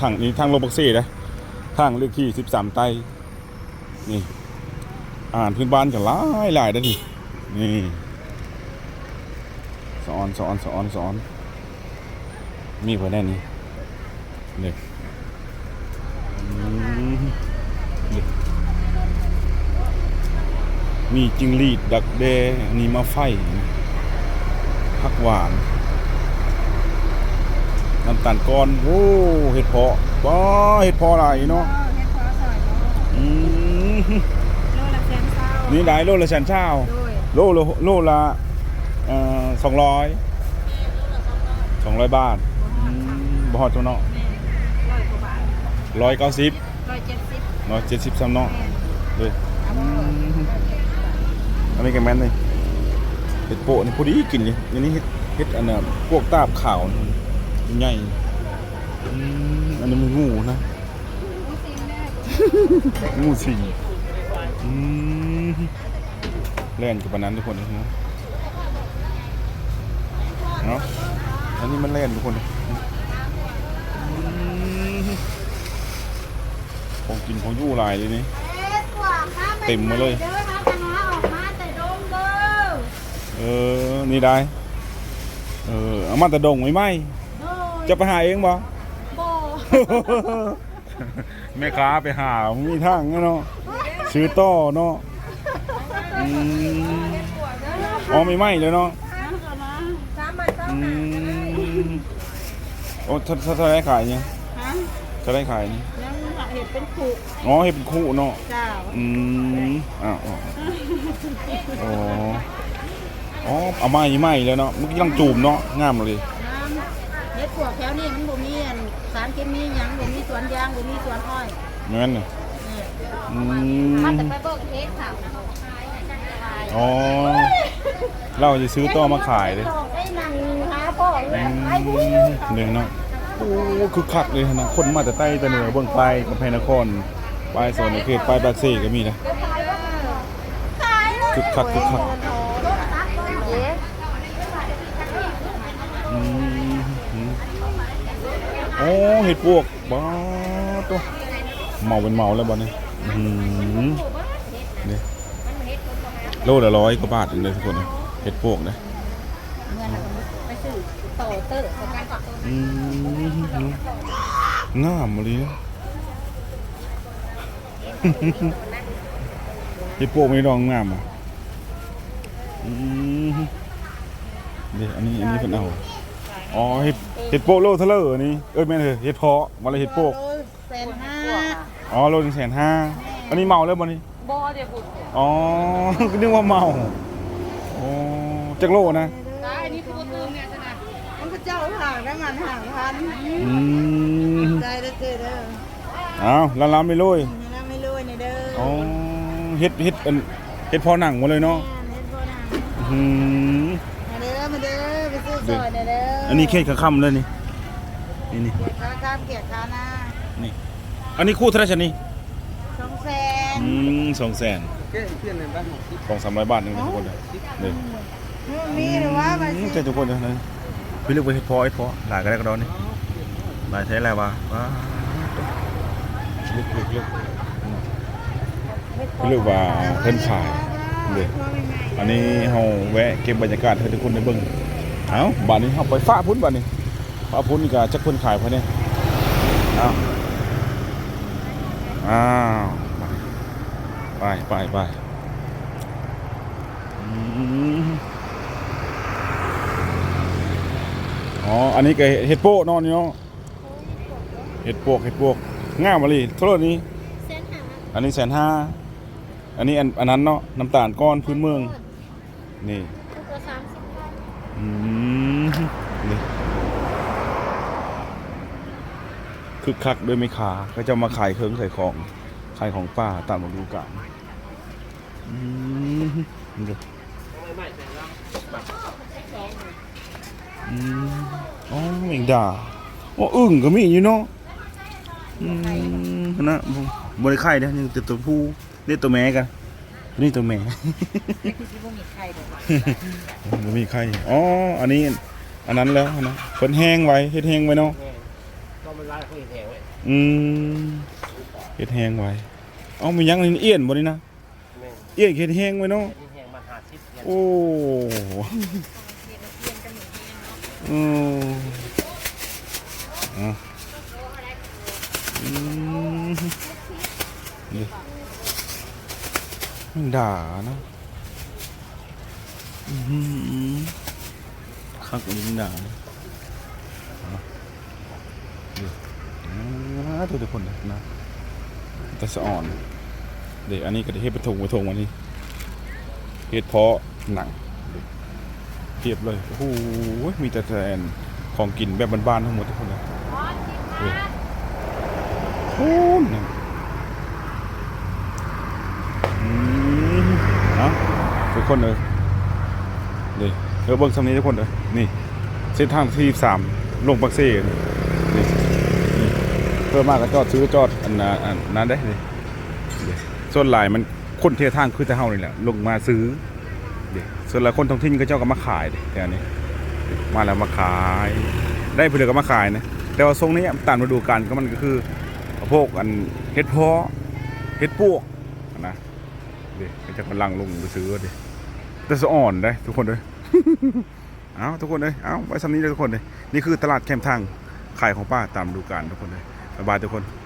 ทางนี้ทางโลบักซี่นะทางเลขที่สิบสามไตนี่อ่านพื้นบ้านกันหลายหลายด้นี่นี่สอนสอนสอนสอนมีไว้แน่นี่นี่อืมนี่มีจิงหรีดดักแดนนี้มาไฟผักหวาน น้ำตาลก้อนโอ้เห็ดเพาะว้าเห็ดเพาะอะไรเนาะเฮ็ดพอซอยเนาะอืมโลละแสนเศร้านี่ได้โลละแสนเช้าโดยโลละโลละเอ่อสองร้อยสองร้อยบาทอืมบ่ฮอดจังเนาะแม่ร้อยกว่าบาทร้อยเก้าสิบร้อยเจ็ดสิบร้อยเจ็ดสิบสามเนาะแม่เลยเอาบ่อันนี้ก็แม่นเลยเห็ดโปะนี่พอดีกินเลยอันนี้เห็ดเห็ดอันน่ะพวกตาบขาวนี่ ใหญ่อืมอันนี้มันงูนะรู้สิแม่งูสิงอืมเล่นกับปานนั้นทุกคนนะเนาะอันนี้มันเล่นทุกคนอืมของกินของยู่หลายเลยนี่เต็มมาเลยเด้อนะคณะออกมาแต่ดงเด้อเออ นี่ได้ เออ เอามาแต่ดงไม่ไหมโดย จะไปหาเองบ่บ่แม่ค้าไปหามีทางเนาะซื้อต่อเนาะอืมอ๋อไม่ไหมเลยเนาะสามบาทสามอืบาทมโอ้ถ้าถ้าถ้าได้ขายเนี่ยฮะถ้าได้ขายเนี่ยยังเห็ดเป็นผูกอ๋อเห็ดเป็นคู่เนาะเจ้าอืมอ้าวอ๋ออ๋ออ๋อเอาไม้ไหม้แล้วเนาะเมื่อกี้ต้องจูบเนาะงามเลยน้ำเห็ดพ วกแถวนี้มันบ่มีอันสารเคมีหยังบ่มีสวนยางบ่มีสวนอ้อยงั้นน่ะอืถ้าแต่มไปเบิกเฮ็ดค่ะอ๋อเราจะซื้อต่อมาขายเลยไอ้นั่งหาพ่ออืแม่มไอ้บุ้ยเนี่ยเนาะโอ้คือคักเลยนะคนมาแต่ใต้แต่เหนือเบื้องไปลายกำแพงนครไปลายโซนในเขตไปลายบางซีก็มีนะคึกคักคึกคัก อืมอืม โอ้เห็ดปวกบ้าตัวเมาเป็นเมาแล้วบ้านี้อืมนี่โลละร้อยกว่าบาทเองเลยทุกคนเห็ดปวกนะไปซื้อโตเตอร์สกัดก่อนอืมงามเลยนะเห็ดปวกไม่ดองงามอะอืมนี่อันนี้อันนี้เพิ่นเอา อ๋อเห็ดเห็ดโปกโลเทเลอร์นี่เอ้ยแม่นเถอะเห็ดเพาะมาเลยเห็ดโปกแสนห้าอ๋อโลหนึ่งแสนห้าอันนี้เมาแล้วบ่นี่บ่เดี๋ยวบุญอ๋อก็นึกว่าเมาอ๋อจักโลนะอันนี้คือตื้มเนี่ยใช่ไหมมันก็เจ้าห่างได้งานห่างพันอืมได้เด้อเจอเด้ออ้าวลาลาไม่ลุยนี่นะไม่รู้นี่เด้ออ๋อเฮ็ดเฮ็ดอันเฮ็ดพอหนังหมดเลยเนาะเฮ็ดบ่นะอืม มาเด้อมาเด้อ ไปซื้อซอยเด้อเด้ออันนี้เค้กค่ำเลยนี่ นี่นี่เกียรติค้าข้ามเกียรติค้าหน้านี่ อันนี้คู่เท่าไหร่ชะนี่สองแสนอืมสองแสนสองสามร้อยบาทหนึงทุกคนเลยนี่มีหรือว่ามาอืสิมใจทุกคนเลยนะพี่เลือกไปเฮ็ดพอเฮ็ดพอหลายก็ได้ก็ดอนนี่หลายใช้แล้ววะว้าลุกลุกลุกพี่เลือกว่าเพิ่นขายเด้อันนี้เฮาแวะเก็บบรรยากาศให้ทุกคนได้เบิ่ง เอ้าบัดนี้เฮาไปฟ้าพุ่นบัดนี้ฟ้าพุ่นนี่ก็จักเพิ่นขายเพิ่นเนี่ยเอ้าอ้าวไปไปไปอืมอ๋อ อันนี้ก็เห็ดโปะเนาะนี่เนาะเห็ดโปกเห็ดโปกงามบ่ลีเท่าไหร่นี้เส้นหาอันนี้แสนห้าอันนี้อันอันนั้นเนาะน้ำตาลก้อนพื้นเมือง นี่ตัวสามสิบพันอืมนี่ คึกคักโดวยไม่ขาก็จะมาขายเครื่องขายของขายของป้าตามฤดูกาลอืมนี่อืมอ๋อเองด่าอ๋ออึ่งก็มีอยู่เนาะอืมนะบริไข่เนี่ยนี่ตัวตัวผู้นี่ตัวแม่กันนี่ตัวแม่นี่คือที่พวกมีไข่เด้อมันมีใครอ๋ออันนี้อันนั้นแล้วนะเพิ่นแห้งไว้เฮ็ดแห้งไว้เนาะ ก็มันร้านเขาเห็นแหงไว้อืมเฮ็ดแห้งไว้เอ้ามีหยังนี่เอี้ยนบ่นี่นะแม่งเอี้ยนเฮ็ดแห้งไว้เนาะเห็นแหงมาหาทิพย์เนี่ยโอ้อืมอะอืมนี่มันด่านะอืมคักอันนี้มันด่านะอะนี่อ่า ทุกคนนะแต่สะอ่อน เด็กอันนี้ก็ได้เฮ็ดไปถงไปถงวันนี้เฮ็ดเพาะหนังเทียบเลยโอ้โหมีแต่แทนของกินแบบบ้านๆทั้งหมดทุกคนเลยโอ้ยนะอืมเนะทุกคนเลยนี่เออเบิ่งสำนี้ทุกคนเลยนี่เส้นทางที่สามลงปักเซ่ เพิ่มมากก็จอดซื้อจอดอันนั้นนั้นได้นี่นี่ส่วนหลายมันคนเที่ยทางคือแต่เฮานี่แหละลงมาซื้อเด็ส่วนหลายคนท้องถิ่นก็เจ้าก็มาขายเด็แต่อันนี้มาแล้วมาขาย ได้เพื่อก็มาขายนะแต่ว่าทรงนี้ตามฤดูกาลก็มันก็คือพวกอันเฮ็ดเพาะเฮ็ดปวกนะเด็กจะกำลังลงไปซื้อเด็แต่สะอ่อนได้ทุกคนเลยเอาทุกคนเลยเอาไว้สำนี้เลยทุกคนเลยนี่คือตลาดแคมทางขายของป้าตามฤดูกาลทุกคนเลย บ๊ายบายทุกคน